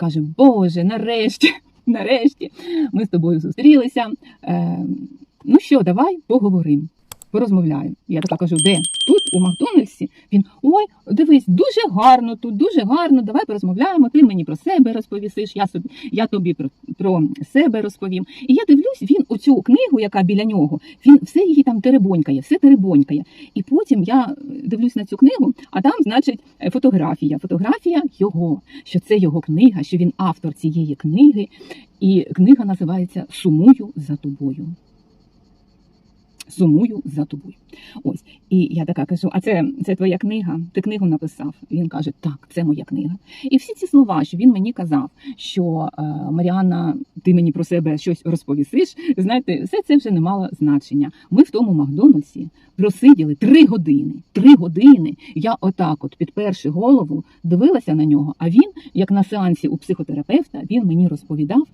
каже: Боже, нарешті, нарешті ми з тобою зустрілися. Е, ну що, давай поговоримо. Порозмовляємо. Я така кажу, де? Тут, у Макдональдсі. Він ой, дивись, дуже гарно тут, дуже гарно. Давай порозмовляємо. Ти мені про себе розповісиш, я собі, я тобі про, про себе розповім. І я дивлюсь, він оцю книгу, яка біля нього, він все її там теребонькає, все теребонькає. І потім я дивлюсь на цю книгу, а там, значить, фотографія. Фотографія його, що це його книга, що він автор цієї книги. І книга називається Сумую за тобою. Сумую за тобою. Ось. І я така кажу: а це, це твоя книга? Ти книгу написав? Він каже, так, це моя книга. І всі ці слова, що він мені казав, що е, Маріанна, ти мені про себе щось розповісиш. Знаєте, все це вже не мало значення. Ми в тому Макдональдсі просиділи три години. Три години. Я отак, от підперши голову, дивилася на нього. А він, як на сеансі у психотерапевта, він мені розповідав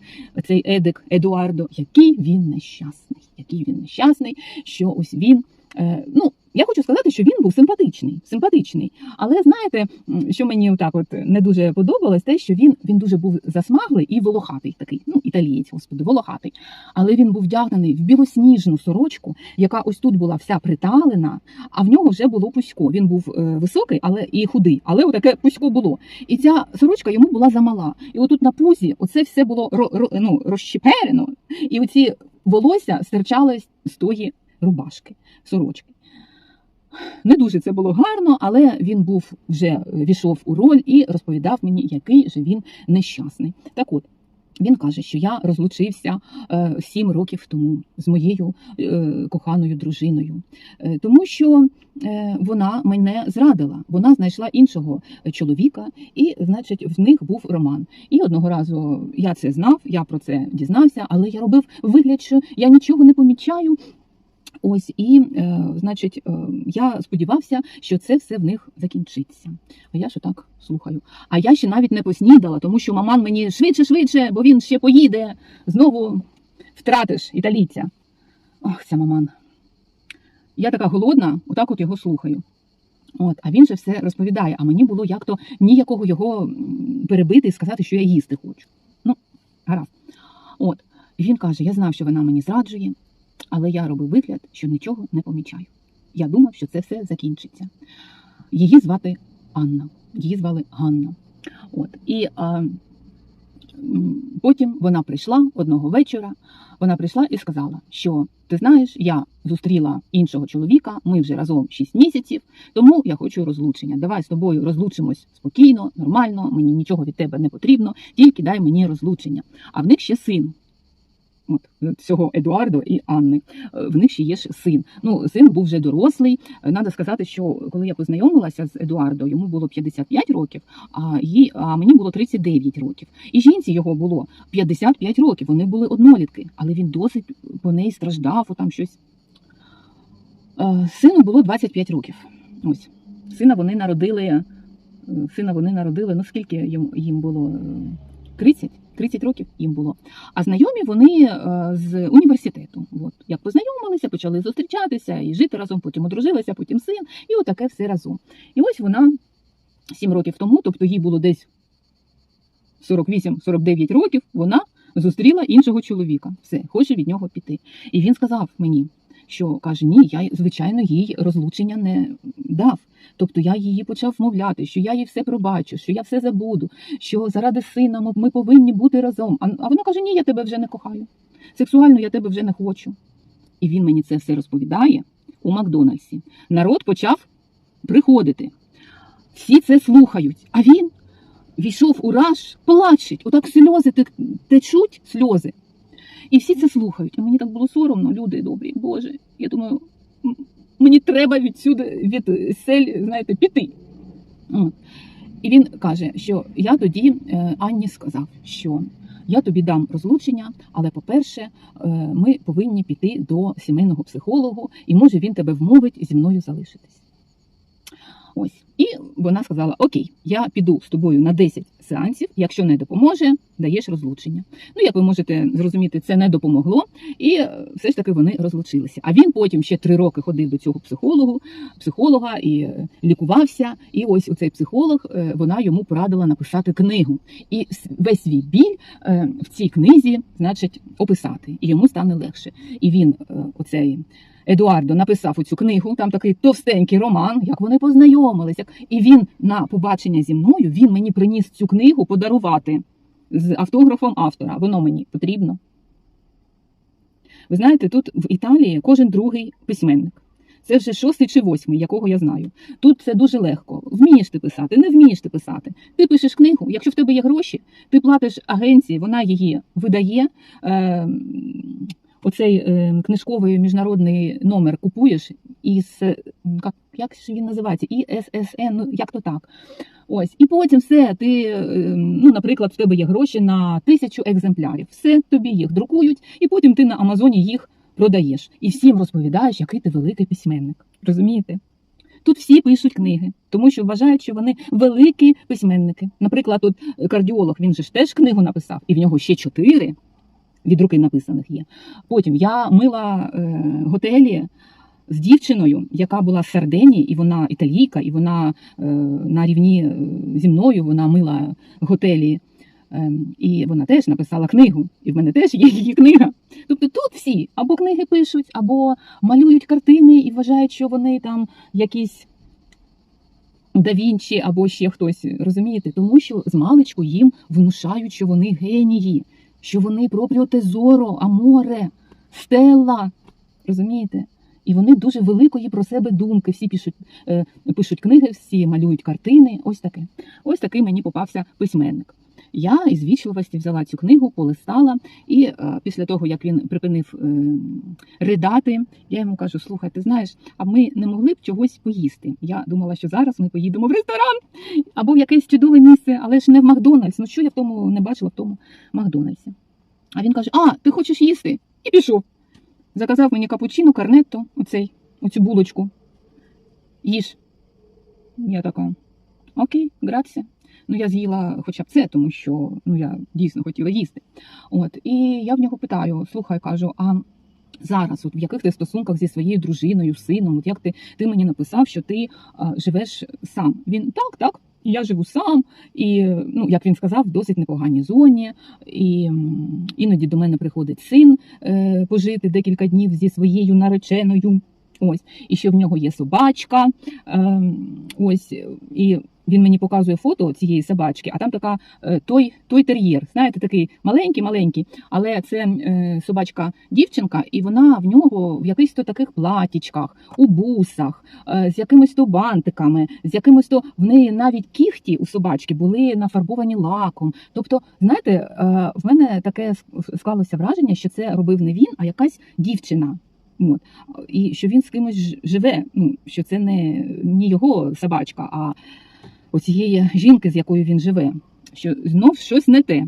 цей Едик Едуардо, який він нещасний, який він нещасний, що ось він. Е, ну, я хочу сказати, що він був симпатичний, симпатичний. Але знаєте, що мені отак от не дуже подобалось, те, що він, він дуже був засмаглий і волохатий такий, ну, італієць, господи, волохатий. Але він був вдягнений в білосніжну сорочку, яка ось тут була вся приталена, а в нього вже було пусько. Він був е, високий, але і худий, але отаке пусько було. І ця сорочка йому була замала. І отут на пузі оце все було ну, розщеперено, і оці волосся стирчалось з тої рубашки, сорочки. Не дуже це було гарно, але він був вже війшов у роль і розповідав мені, який же він нещасний. Так от. Він каже, що я розлучився е, сім років тому з моєю е, коханою дружиною, е, тому що вона мене зрадила. Вона знайшла іншого чоловіка, і, значить, в них був роман. І одного разу я це знав, я про це дізнався, але я робив вигляд, що я нічого не помічаю. Ось і, е, значить, е, я сподівався, що це все в них закінчиться. А я ж так слухаю. А я ще навіть не поснідала, тому що маман мені швидше, швидше, бо він ще поїде. Знову втратиш італійця. Ох, ця маман. Я така голодна, отак от його слухаю. От, а він же все розповідає. А мені було як то ніякого його перебити і сказати, що я їсти хочу. Ну, гаразд. От. І він каже: я знав, що вона мені зраджує, але я робив вигляд, що нічого не помічаю. Я думав, що це все закінчиться. Її звати Анна, її звали Ганна. От. І а, потім вона прийшла одного вечора. Вона прийшла і сказала, що ти знаєш, я зустріла іншого чоловіка, ми вже разом 6 місяців, тому я хочу розлучення. Давай з тобою розлучимось спокійно, нормально, мені нічого від тебе не потрібно, тільки дай мені розлучення. А в них ще син. От цього Едуардо і Анни. Е, В них ще є ж син. Ну, син був вже дорослий. Е, Надо сказати, що коли я познайомилася з Едуардо, йому було 55 років, а їй, а мені було 39 років. І жінці його було 55 років. Вони були однолітки, але він досить по неї страждав, там щось. Е, Сину було 25 років. Ось сина вони народили. Сина вони народили. Ну скільки їм, було? Е, 30? 30 років їм було. А знайомі вони е, з університету. От як познайомилися, почали зустрічатися і жити разом, потім одружилися, потім син, і отаке все разом. І ось вона 7 років тому, тобто їй було десь 48-49 років, вона зустріла іншого чоловіка. Все, хоче від нього піти. І він сказав мені, що каже: Ні, я звичайно їй розлучення не дав. Тобто я її почав вмовляти, що я їй все пробачу, що я все забуду, що заради сина ми- повинні бути разом. А вона каже: Ні, я тебе вже не кохаю. Сексуально я тебе вже не хочу. І він мені це все розповідає у Макдональдсі. Народ почав приходити. Всі це слухають. А він війшов у раж, плачеть, отак сльози течуть сльози. І всі це слухають. А мені так було соромно, люди добрі, Боже. Я думаю, мені треба відсюди від сель, знаєте, піти. І він каже, що я тоді е, Анні сказав, що я тобі дам розлучення, але по-перше, е, ми повинні піти до сімейного психологу, і може він тебе вмовить зі мною залишитись. Ось. І вона сказала: Окей, я піду з тобою на 10 сеансів. Якщо не допоможе, даєш розлучення. Ну, як ви можете зрозуміти, це не допомогло, і е, все ж таки вони розлучилися. А він потім ще три роки ходив до цього психологу, психолога і е, лікувався. І ось у цей психолог е, вона йому порадила написати книгу. І весь свій біль в цій книзі, значить, описати, і йому стане легше. І він, оцей Едуардо, написав оцю книгу. Там такий товстенький роман, як вони познайомилися. І він на побачення зі мною він мені приніс цю книгу подарувати з автографом автора. Воно мені потрібно. Ви знаєте, тут в Італії кожен другий письменник. Це вже шостий чи восьмий, якого я знаю. Тут це дуже легко. Вмієш ти писати, не вмієш ти писати. Ти пишеш книгу, якщо в тебе є гроші, ти платиш агенції, вона її видає. Е, оцей е, книжковий міжнародний номер купуєш із е, як, як ж він називається? ІССН, ну як то так. Ось, і потім все, ти, е, ну, наприклад, в тебе є гроші на тисячу екземплярів. Все тобі їх друкують, і потім ти на Амазоні їх продаєш. І всім розповідаєш, який ти великий письменник. Розумієте? Тут всі пишуть книги, тому що вважають, що вони великі письменники. Наприклад, тут кардіолог, він же ж теж книгу написав, і в нього ще чотири від руки написаних є. Потім я мила е, готелі з дівчиною, яка була з Сардинії, і вона італійка, і вона е, на рівні е, зі мною вона мила готелі. Е, і вона теж написала книгу, і в мене теж є її книга. Тобто тут всі або книги пишуть, або малюють картини і вважають, що вони там якісь да Вінчі або ще хтось, розумієте? Тому що з маличку їм внушають, що вони генії, що вони пропріо тезоро, аморе, стелла. Розумієте? І вони дуже великої про себе думки. Всі пишуть, е, пишуть книги, всі малюють картини. Ось таке. Ось такий мені попався письменник. Я із вічливості взяла цю книгу, полистала, і е, після того, як він припинив е, ридати, я йому кажу: слухай, ти знаєш, а ми не могли б чогось поїсти. Я думала, що зараз ми поїдемо в ресторан або в якесь чудове місце, але ж не в Макдональдс. Ну що я в тому не бачила в тому Макдональдсі? А він каже: А, ти хочеш їсти? І пішов. Заказав мені капучино, карнетто, оцей, оцю булочку. Їж. Я така, окей, грація. Ну, я з'їла хоча б це, тому що ну, я дійсно хотіла їсти. От, і я в нього питаю: слухай, кажу, а зараз, от в яких ти стосунках зі своєю дружиною, сином, от як ти, ти мені написав, що ти а, живеш сам? Він так, так. Я живу сам, і ну як він сказав, в досить непоганій зоні. І іноді до мене приходить син е, пожити декілька днів зі своєю нареченою. Ось, і що в нього є собачка. Е, ось, і він мені показує фото цієї собачки, а там така е, той, той тер'єр. Знаєте, такий маленький, маленький, але це е, собачка дівчинка, і вона в нього в якихось то таких платічках, у бусах, е, з якимись то бантиками, з якимось то в неї навіть кіхті у собачки були нафарбовані лаком. Тобто, знаєте, е, в мене таке склалося враження, що це робив не він, а якась дівчина. От. І що він з кимось живе, ну, що це не, не його собачка, а оцієї жінки, з якою він живе, що знов щось не те.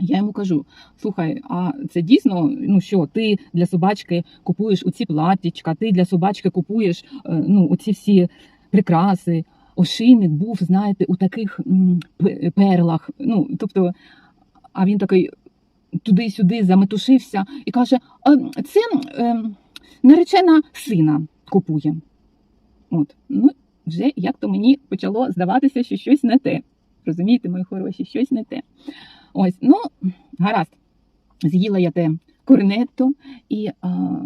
Я йому кажу: слухай, а це дійсно, ну що, ти для собачки купуєш оці платтячка, ти для собачки купуєш е, ну, оці всі прикраси. Ошийник був, знаєте, у таких перлах. Ну, тобто, а він такий туди-сюди заметушився і каже: «А, це е, наречена сина купує. От, ну, вже як то мені почало здаватися, що щось не те. Розумієте, мої хороші, щось не те. Ось, ну, гаразд. З'їла я те корнетто, і а,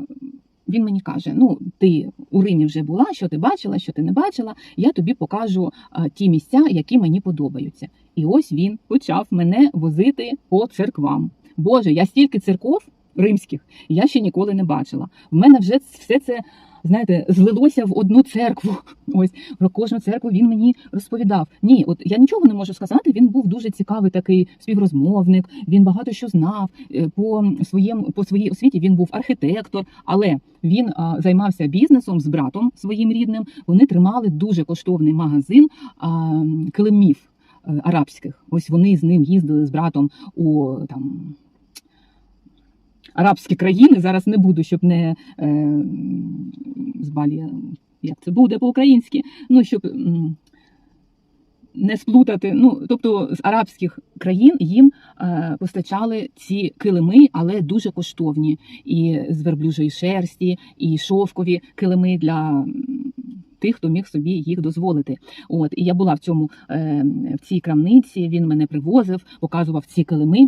він мені каже: ну, ти у Римі вже була, що ти бачила, що ти не бачила, я тобі покажу а, ті місця, які мені подобаються. І ось він почав мене возити по церквам. Боже, я стільки церков римських я ще ніколи не бачила. В мене вже все це. Знаєте, злилося в одну церкву. Ось про кожну церкву він мені розповідав. Ні, от я нічого не можу сказати. Він був дуже цікавий такий співрозмовник. Він багато що знав Е, по своєму по своїй освіті. Він був архітектор, але він а, займався бізнесом з братом своїм рідним. Вони тримали дуже коштовний магазин а, килимів е, арабських. Ось вони з ним їздили з братом у там. Арабські країни зараз не буду, щоб не е, з Балі, як це буде по-українськи. Ну щоб не сплутати. Ну тобто з арабських країн їм е, постачали ці килими, але дуже коштовні, і з верблюжої шерсті, і шовкові килими для. Тих, хто міг собі їх дозволити. От і я була в цьому е, в цій крамниці. Він мене привозив, показував ці килими.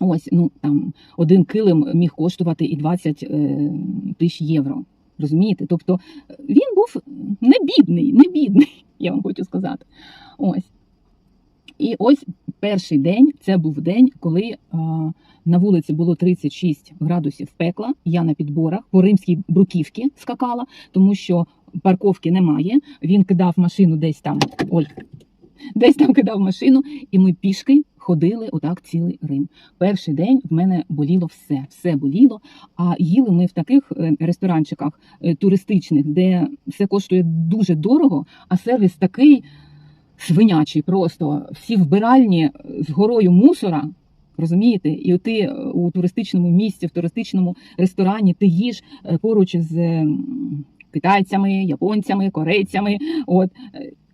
Ось ну там один килим міг коштувати і 20 е, тисяч євро. Розумієте? Тобто е, він був не бідний, не бідний, я вам хочу сказати. Ось. І ось перший день це був день, коли а, на вулиці було 36 градусів пекла. Я на підборах по римській бруківці скакала, тому що парковки немає. Він кидав машину десь там. Ой, десь там кидав машину, і ми пішки ходили отак цілий Рим. Перший день в мене боліло все, все боліло. А їли ми в таких е, ресторанчиках е, туристичних, де все коштує дуже дорого, а сервіс такий свинячий, просто всі вбиральні е, з горою мусора. Розумієте, і ти у туристичному місці, в туристичному ресторані ти е, поруч з китайцями, японцями, корейцями. От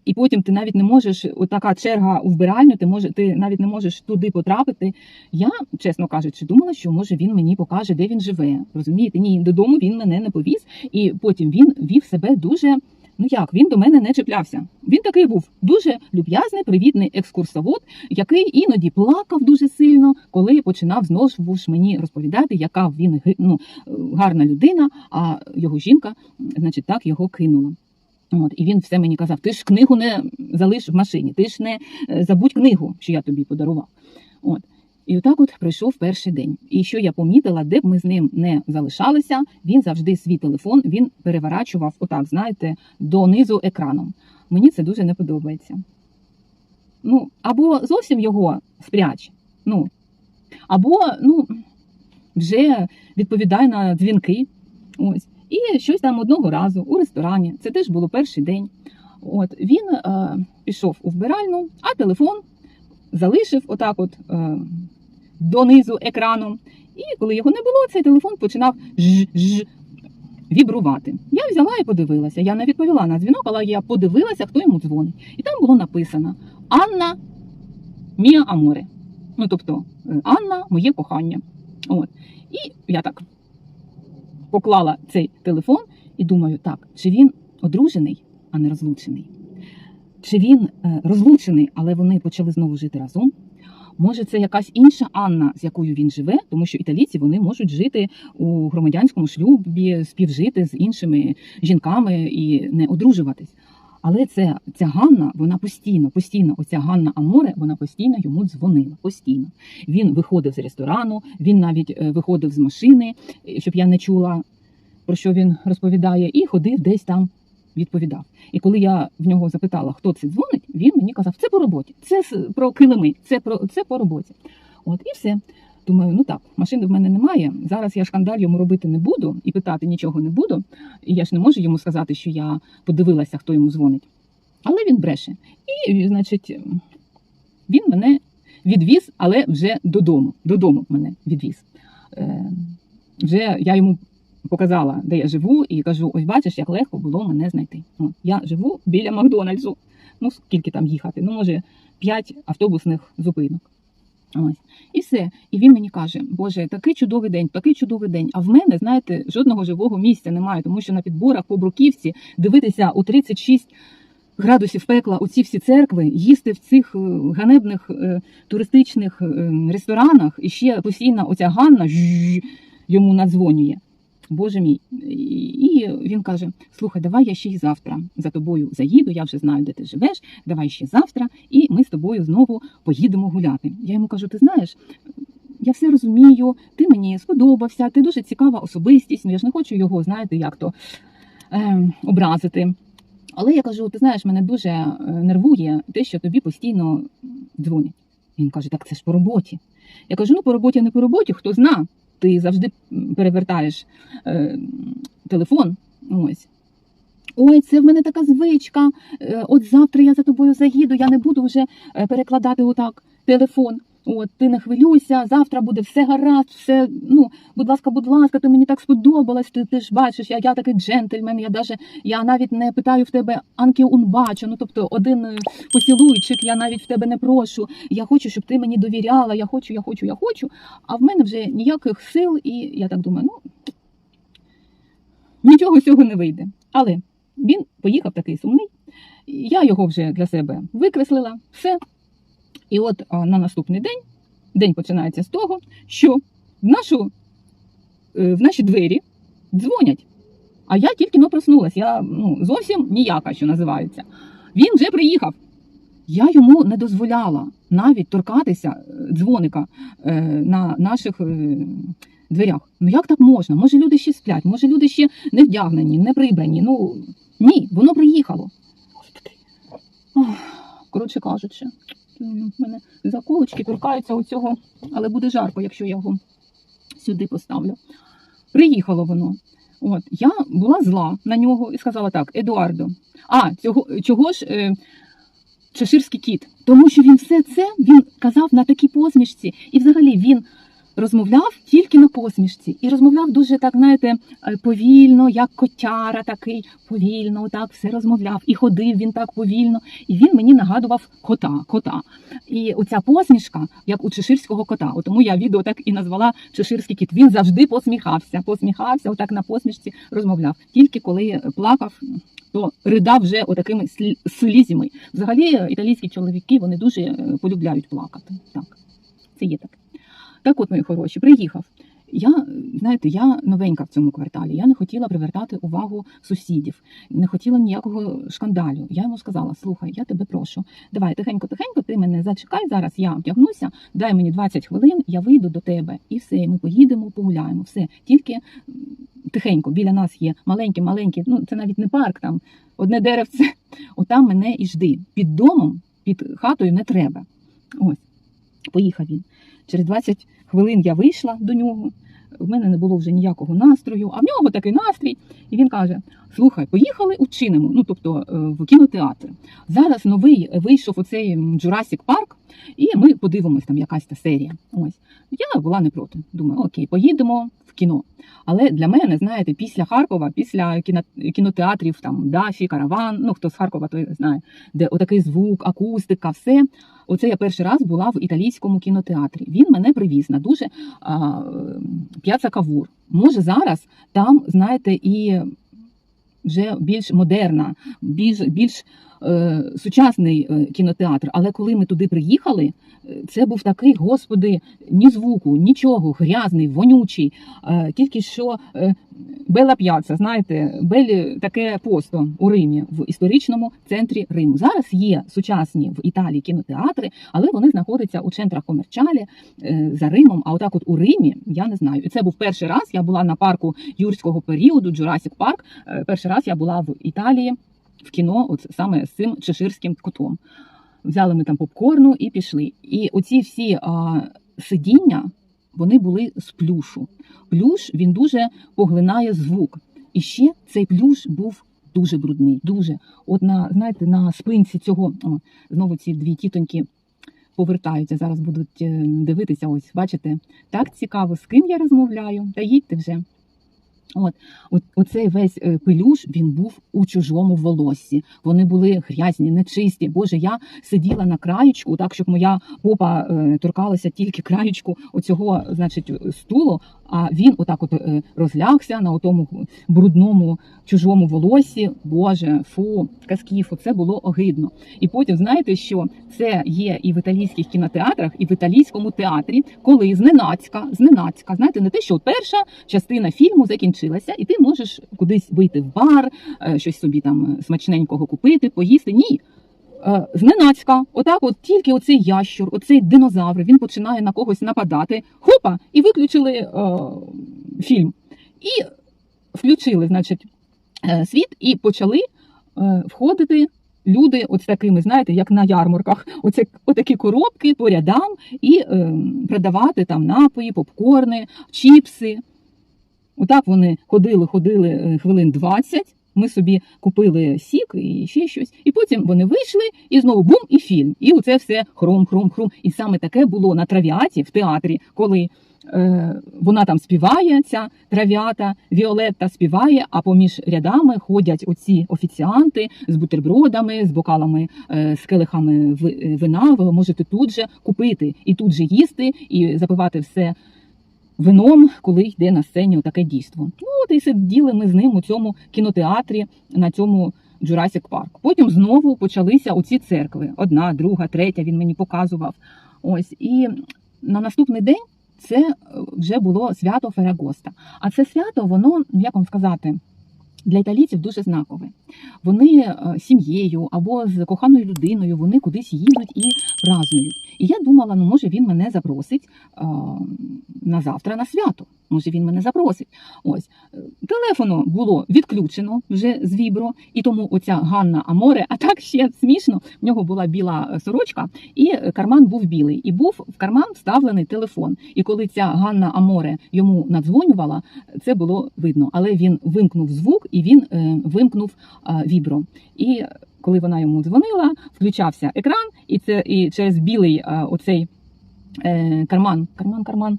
і потім ти навіть не можеш, отака черга у вбиральню, ти може, ти навіть не можеш туди потрапити. Я, чесно кажучи, думала, що може він мені покаже, де він живе. Розумієте? Ні, додому він мене не повіз, і потім він вів себе дуже. Ну як він до мене не чіплявся. Він такий був дуже люб'язний, привітний екскурсовод, який іноді плакав дуже сильно, коли починав знову ж мені розповідати, яка він ну, гарна людина, а його жінка, значить, так його кинула. От, і він все мені казав: ти ж книгу не залиш в машині, ти ж не е, забудь книгу, що я тобі подарував. От. І отак от пройшов перший день. І що я помітила, де б ми з ним не залишалися, він завжди свій телефон він переворачував, отак, знаєте, донизу екраном. Мені це дуже не подобається. Ну, або зовсім його спряч, ну, або ну, вже відповідає на дзвінки. Ось. І щось там одного разу у ресторані, це теж було перший день. От він е, пішов у вбиральну, а телефон залишив отак, от е, донизу екраном. І коли його не було, цей телефон починав ж вібрувати. Я взяла і подивилася. Я не відповіла на дзвінок, але я подивилася, хто йому дзвонить. І там було написано Анна Мія Аморе. Ну, тобто, е, Анна, моє кохання. От. І я так поклала цей телефон і думаю, так, чи він одружений, а не розлучений? Чи він е, розлучений, але вони почали знову жити разом? Може, це якась інша Анна, з якою він живе, тому що італійці вони можуть жити у громадянському шлюбі, співжити з іншими жінками і не одружуватись. Але це ця Ганна, вона постійно, постійно, оця Ганна Аморе, вона постійно йому дзвонила. Постійно. Він виходив з ресторану, він навіть е, виходив з машини, е, щоб я не чула, про що він розповідає, і ходив десь там. Відповідав. І коли я в нього запитала, хто це дзвонить, він мені казав, це по роботі, це про килими, це про це по роботі. От і все. Думаю, ну так, машини в мене немає. Зараз я шкандаль йому робити не буду і питати нічого не буду. І я ж не можу йому сказати, що я подивилася, хто йому дзвонить. Але він бреше. І, значить, він мене відвіз, але вже додому. Додому мене відвіз. Е, вже я йому показала, де я живу, і кажу: ось бачиш, як легко було мене знайти. От, я живу біля Макдональдсу. Ну, скільки там їхати? Ну, може, п'ять автобусних зупинок. Ось. І все. І він мені каже: Боже, такий чудовий день, такий чудовий день. А в мене, знаєте, жодного живого місця немає, тому що на підборах по Бруківці дивитися у 36 градусів пекла у ці всі церкви, їсти в цих е, ганебних е, туристичних е, ресторанах, і ще постійно оця Ганна йому надзвонює. Боже мій. І він каже: Слухай, давай я ще й завтра за тобою заїду, я вже знаю, де ти живеш. Давай ще завтра, і ми з тобою знову поїдемо гуляти. Я йому кажу: ти знаєш, я все розумію, ти мені сподобався, ти дуже цікава особистість. Ну я ж не хочу його, знаєте, як то е, образити. Але я кажу: ти знаєш, мене дуже е, нервує те, що тобі постійно дзвонять. Він каже: Так це ж по роботі. Я кажу: ну по роботі, не по роботі, хто зна. Ти завжди перевертаєш е, телефон. Ось. Ой, це в мене така звичка. Е, от завтра я за тобою заїду, я не буду вже е, перекладати отак телефон. От, ти не хвилюйся, завтра буде все гаразд, все, ну, будь ласка, будь ласка, ти мені так сподобалась, ти, ти ж бачиш, я, я такий джентльмен, я даже, я навіть не питаю в тебе анки унбачу, ну, тобто один е, поцілуйчик, я навіть в тебе не прошу, я хочу, щоб ти мені довіряла, я хочу, я хочу, я хочу, а в мене вже ніяких сил, і я так думаю, ну, нічого з цього не вийде. Але він поїхав такий сумний, я його вже для себе викреслила, все. І от на наступний день, день починається з того, що в, нашу, е, в наші двері дзвонять. А я тільки но проснулась, я ну, зовсім ніяка, що називається. Він вже приїхав. Я йому не дозволяла навіть торкатися е, дзвоника е, на наших дверях. Ну як так можна? Може, люди ще сплять, може, люди ще не вдягнені, не прибрані. Ну ні, воно приїхало. Коротше кажучи, м, в мене заколочки торкаються оцього, але буде жарко, якщо я його сюди поставлю. Приїхало воно. От я була зла на нього і сказала так: Едуардо, а цього чого ж е, чеширський кіт? Тому що він все це він казав на такій посмішці, і взагалі він розмовляв тільки на посмішці, і розмовляв дуже так, знаєте, е, повільно, як котяра, такий повільно, так все розмовляв. І ходив він так повільно. І він мені нагадував кота. кота. І оця посмішка, як у чеширського кота. От Тому я відео так і назвала Чеширський кіт. Він завжди посміхався, посміхався, отак на посмішці розмовляв. Тільки коли плакав, то ридав вже отакими слі- слізями. Взагалі, е, італійські чоловіки вони дуже е, полюбляють плакати. Так, це є таке. Так, от, мої хороші, приїхав. Я, знаєте, я новенька в цьому кварталі. Я не хотіла привертати увагу сусідів, не хотіла ніякого шкандалю. Я йому сказала: слухай, я тебе прошу, давай тихенько, тихенько, ти мене зачекай зараз. Я вдягнуся, дай мені 20 хвилин, я вийду до тебе, і все. Ми поїдемо, погуляємо. Все тільки тихенько. Біля нас є маленькі, маленькі. Ну це навіть не парк, там одне деревце. Отам мене і жди. Під домом, під хатою не треба. Ось, поїхав він. Через 20 хвилин я вийшла до нього. В мене не було вже ніякого настрою, а в нього такий настрій. І він каже: Слухай, поїхали учинимо, ну тобто е, в кінотеатр. Зараз новий вийшов оцей Jurassic Park, і ми подивимось там якась та серія. Ось я була не проти. Думаю, окей, поїдемо в кіно. Але для мене, знаєте, після Харкова, після кіно, кінотеатрів, там Дафі, Караван, ну хто з Харкова, той знає, де отакий звук, акустика, все. Оце я перший раз була в італійському кінотеатрі. Він мене привіз на дуже а, п'яца Кавур. Може зараз там, знаєте, і вже більш модерна, більш, більш сучасний е, кінотеатр. Але коли ми туди приїхали, е, це був такий, господи, ні звуку, нічого, грязний, вонючий. Е, тільки що е, Бела П'яца, знаєте, Белі таке посто у Римі в історичному центрі Риму. Зараз є сучасні в Італії кінотеатри, але вони знаходяться у центрах комерчалі е, за Римом. А отак, от у Римі, я не знаю. І це був перший раз. Я була на парку юрського періоду, Jurassic Парк. Е, Перший раз я була в Італії в кіно, от саме з цим чеширським котом. Взяли ми там попкорну і пішли. І оці всі а, сидіння вони були з плюшу. Плюш він дуже поглинає звук. І ще цей плюш був дуже брудний. Дуже. От на знаєте, на спинці цього о, знову ці дві тітоньки повертаються. Зараз будуть е, дивитися. Ось, бачите, так цікаво, з ким я розмовляю. Та їдьте вже. От, от оцей весь е, пилюш він був у чужому волоссі. Вони були грязні, нечисті. Боже, я сиділа на краєчку, так щоб моя попа е, торкалася тільки краєчку оцього, значить, стулу. А він отак от е, розлягся на тому брудному чужому волоссі. Боже, фу, казкіфу, це було огидно. І потім знаєте, що це є і в італійських кінотеатрах, і в італійському театрі, коли зненацька, зненацька, знаєте, не те, що перша частина фільму закінчилася, і ти можеш кудись вийти в бар, е, щось собі там смачненького купити, поїсти. Ні. Е, Зненацька, отак, от тільки оцей ящур, оцей динозавр, він починає на когось нападати. Хопа! І виключили е, фільм. І включили, значить, е, світ, і почали е, входити люди, от такими, знаєте, як на ярмарках, оце отакі коробки по рядам і е, продавати там напої, попкорни, чіпси. Отак вони ходили, ходили е, хвилин 20, Ми собі купили сік і ще щось, і потім вони вийшли, і знову бум, і фільм. І оце все хром, хром, хром. І саме таке було на травіаті в театрі, коли е, вона там співає, ця трав'ята, Віолетта співає, а поміж рядами ходять оці офіціанти з бутербродами, з бокалами, е, з келихами е, вина. Ви можете тут же купити і тут же їсти, і запивати все вином, коли йде на сцені таке дійство. Ну от і сиділи ми з ним у цьому кінотеатрі на цьому Jurassic Park. Потім знову почалися оці церкви: одна, друга, третя. Він мені показував. Ось і на наступний день це е, вже було свято Ферагоста. А це свято, воно, як вам сказати, для італійців дуже знакове. Вони е, сім'єю або з коханою людиною вони кудись їдуть і празнують. І я думала, ну може він мене запросить е, на завтра на свято. Може він мене запросить. Ось Е, телефону було відключено вже з вібро, і тому оця Ганна Аморе, а так ще смішно. В нього була біла е, сорочка, і е, карман був білий. І був в карман вставлений телефон. І коли ця Ганна Аморе йому надзвонювала, це було видно. Але він вимкнув звук і він е, вимкнув е, вібро. І коли вона йому дзвонила, включався екран, і це і через білий е, оцей е, карман, карман, карман.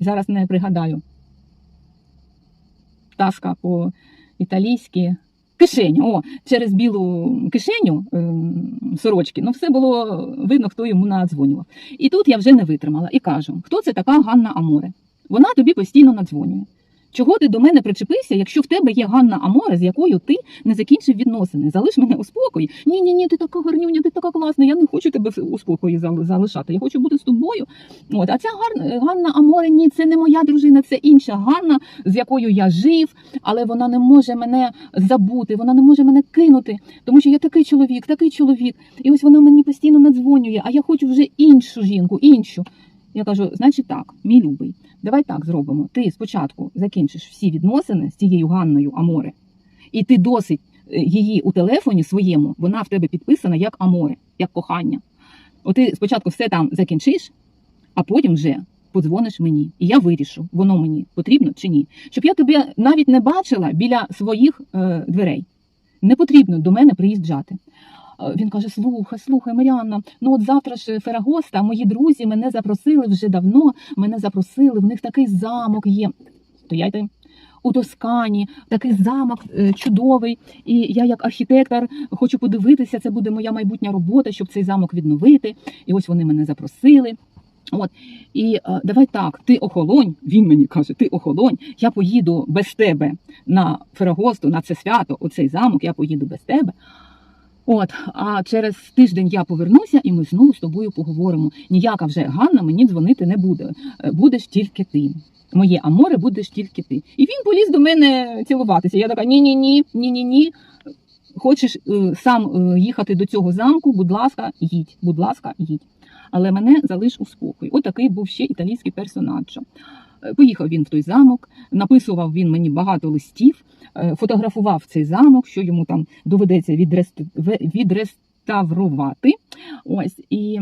Зараз не пригадаю. Таска по-італійськи. Кишеня, о, через білу кишеню ем, сорочки, ну все було видно, хто йому надзвонював. І тут я вже не витримала і кажу: хто це така Ганна Аморе? Вона тобі постійно надзвонює. Чого ти до мене причепився, якщо в тебе є Ганна Аморе, з якою ти не закінчив відносини? Залиш мене у спокої. Ні, ні, ні, ти така гарнюня, ти така класна. Я не хочу тебе у спокої залишати. Я хочу бути з тобою. От, а ця Гар... Ганна Аморе, ні, це не моя дружина, це інша Ганна, з якою я жив, але вона не може мене забути, вона не може мене кинути, тому що я такий чоловік, такий чоловік. І ось вона мені постійно надзвонює, а я хочу вже іншу жінку, іншу. Я кажу, значить так, мій любий, давай так зробимо. Ти спочатку закінчиш всі відносини з цією Ганною Аморе, і ти досить е, її у телефоні своєму, вона в тебе підписана як Аморе, як кохання. От ти спочатку все там закінчиш, а потім вже подзвониш мені, і я вирішу, воно мені потрібно чи ні. Щоб я тебе навіть не бачила біля своїх е, дверей. Не потрібно до мене приїжджати. Е, Він каже: слухай, слухай, Маріанна, ну от завтра ж Ферагоста, мої друзі мене запросили вже давно. Мене запросили, в них такий замок є. Стояйте. У Тоскані такий замок е, чудовий, і я, як архітектор, хочу подивитися. Це буде моя майбутня робота, щоб цей замок відновити. І ось вони мене запросили. От і е, давай так, ти охолонь. Він мені каже, ти охолонь. Я поїду без тебе на Ферагосту, на це свято, у цей замок. Я поїду без тебе. От, а через тиждень я повернуся, і ми знову з тобою поговоримо. Ніяка вже Ганна мені дзвонити не буде. Е, Будеш тільки ти. Моє аморе будеш тільки ти. І він поліз до мене цілуватися. Я така: ні, ні, ні, ні. Хочеш е, сам е, їхати до цього замку? Будь ласка, їдь. Будь ласка, їдь. Але мене залиш у спокій. Отакий був ще італійський персонаж. Е, Поїхав він в той замок, написував він мені багато листів, е, фотографував цей замок, що йому там доведеться відрест... відреставрувати. Ось і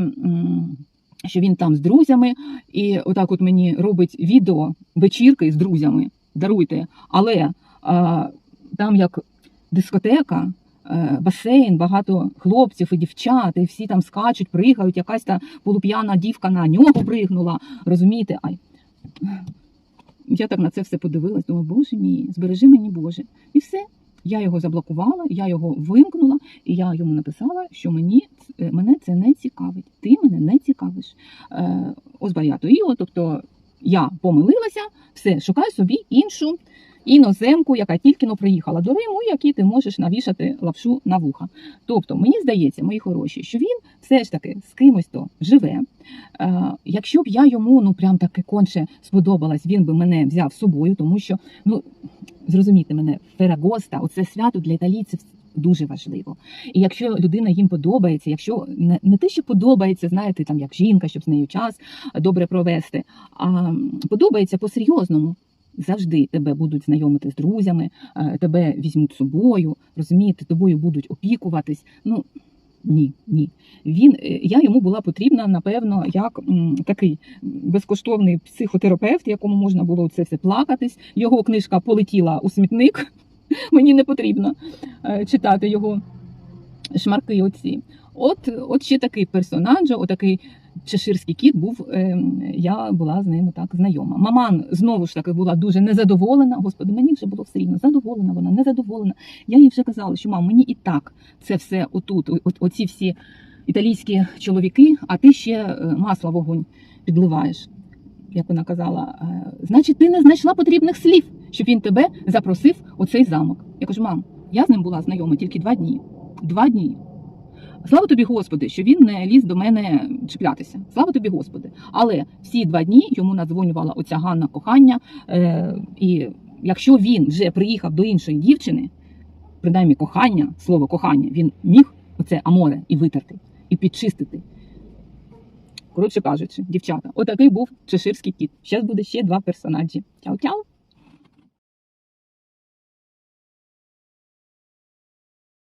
що він там з друзями, і отак от мені робить відео вечірки з друзями. Даруйте, але а, там як дискотека. е, Басейн, багато хлопців і дівчат, і всі там скачуть, пригають, якась та полуп'яна дівка на нього пригнула. Розумієте? Ай. Я так на це все подивилась, думаю, боже мій, збережи мені Боже. І все. Я його заблокувала, я його вимкнула, і я йому написала, що мені е, мене це не цікавить. Ти мене не цікавиш. Е, Озбаряту Іо, тобто я помилилася, все, шукай собі іншу іноземку, яка тільки но приїхала до Риму, якій ти можеш навішати лапшу на вуха. Тобто, мені здається, мої хороші, що він все ж таки з кимось то живе. Е, якщо б я йому ну прям таки конче сподобалась, він би мене взяв з собою, тому що ну зрозумійте мене, Ферагоста, оце свято для італійців. Дуже важливо, і якщо людина їм подобається, якщо не, не те, що подобається, знаєте, там як жінка, щоб з нею час добре провести, а подобається по-серйозному. Завжди тебе будуть знайомити з друзями, е, тебе візьмуть з собою, розумієте, тобою будуть опікуватись. Ну ні, ні. Він е, я йому була потрібна, напевно, як м, такий безкоштовний психотерапевт, якому можна було це все плакатись. Його книжка полетіла у смітник. мені не потрібно е, читати його шмарки. Оці. От, от ще такий персонаж, отакий чеширський кіт був. е, Я була з ним так знайома. Маман знову ж таки була дуже незадоволена. Господи, мені вже було все рівно. Задоволена вона, незадоволена. Я їй вже казала, що мам, мені і так це все отут, от, оці всі італійські чоловіки, а ти ще е, масло в вогонь підливаєш. Як вона казала, «Е, значить, ти не знайшла потрібних слів, щоб він тебе запросив у цей замок. Я кажу, мам, я з ним була знайома тільки два дні. Два дні. Слава тобі, Господи, що він не ліз до мене чіплятися. Слава тобі, Господи. Але всі два дні йому надзвонювала оця Ганна кохання. Е, і якщо він вже приїхав до іншої дівчини, принаймні кохання, слово кохання, він міг оце аморе і витерти, і підчистити. Коротше кажучи, дівчата, отакий був чеширський кіт. Зараз буде ще два персонажі. Чао-чао!